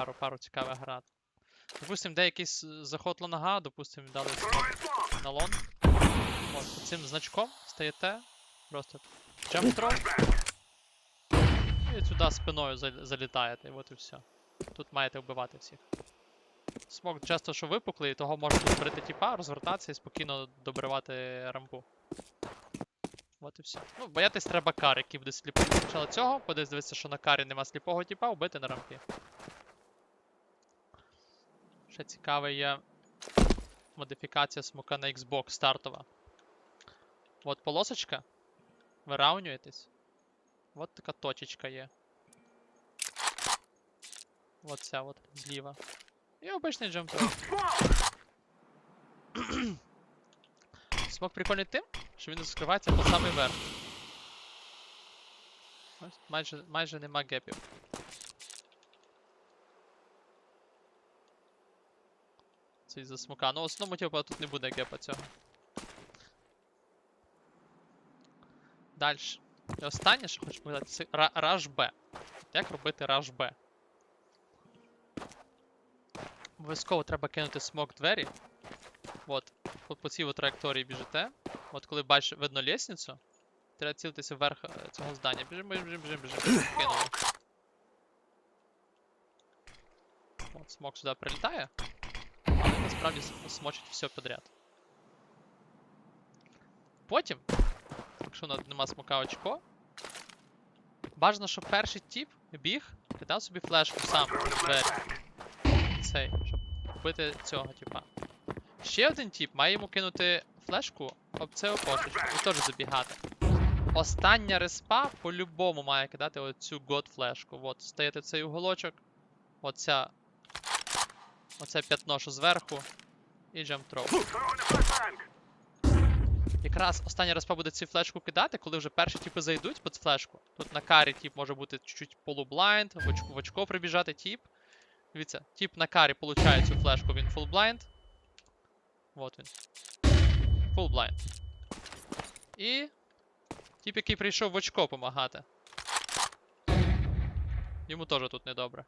пару, пару цікавих град. Допустим, де якийсь заход лонга, допустим, дали на лон. От, цим значком стаєте, просто джемп дроп. І сюди спиною залітаєте, і от і все. Тут маєте вбивати всіх. Смок часто що випуклий, того можна зберегти тіпа, розвертатися і спокійно добривати рампу. От і все. Ну, боятись треба кар, який буде сліпий. Спочатку цього, подивись дивитися, що на карі нема сліпого тіпа, вбити на рампі. Ще цікаве є модифікація смока на Xbox стартова. От полосочка. Вираунюєтесь. От така точечка є. От ця от зліва. І обичний джемп. Смок прикольний тим, що він скривається по самий верх. Ось, майже, майже нема гепів. Це із-за смока. Ну, в основному, типу, тут не буде гепа цього. Дальше. І останнє, що хочу показати, це Rush B. Як робити Rush B? Обов'язково треба кинути смок двері. От, по, по цій от траєкторії біжите. От коли бачиш, видно лестницю, треба цілитися вверх е, цього здання. Біжимо, біжимо, біжимо, біжимо. Кинули. От, смок сюди прилітає. Насправді смочить все підряд. Потім, якщо нема смока очко, бажано, щоб перший тіп біг, кидав собі флешку сам в двері. Цей, щоб вбити цього типа. Ще один тіп має йому кинути флешку об це окошечко і теж забігати. Остання респа по-любому має кидати оцю год флешку. От, стаєте в цей уголочок. Оця. Оце п'ятно, що зверху. І джемптроу. Якраз остання респа буде цю флешку кидати, коли вже перші тіпи зайдуть під флешку. Тут на карі тіп може бути чуть-чуть полублайнд, в очко, в очко прибіжати тіп. Дивіться, тіп на карі получає цю флешку, він blind. Вот він. Blind. І. Тіп, який прийшов в очко помагати. Йому теж тут недобре.